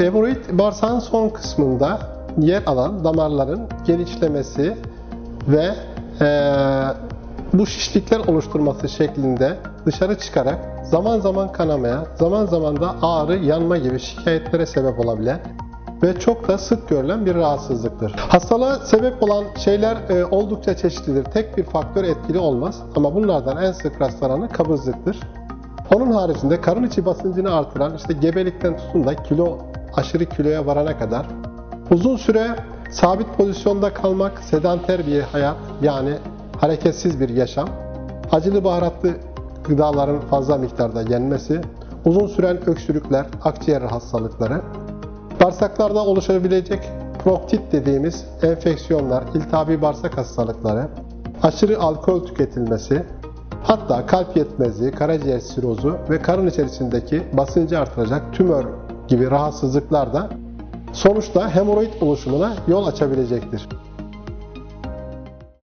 Hemoroid bağırsağın son kısmında yer alan damarların genişlemesi ve eee, bu şişlikler oluşturması şeklinde dışarı çıkarak zaman zaman kanamaya, zaman zaman da ağrı, yanma gibi şikayetlere sebep olabilen ve çok da sık görülen bir rahatsızlıktır. Hastalığa sebep olan şeyler e, oldukça çeşitlidir. Tek bir faktör etkili olmaz ama bunlardan en sık rastlananı kabızlıktır. Onun haricinde karın içi basıncını artıran işte gebelikten tutun da kilo aşırı kiloya varana kadar uzun süre sabit pozisyonda kalmak, sedanter bir hayat yani hareketsiz bir yaşam, acılı baharatlı gıdaların fazla miktarda yenmesi, uzun süren öksürükler, akciğer hastalıkları, bağırsaklarda oluşabilecek proktit dediğimiz enfeksiyonlar, iltihabi bağırsak hastalıkları, aşırı alkol tüketilmesi, hatta kalp yetmezliği, karaciğer sirozu ve karın içerisindeki basıncı artıracak tümör gibi rahatsızlıklar da sonuçta hemoroid oluşumuna yol açabilecektir.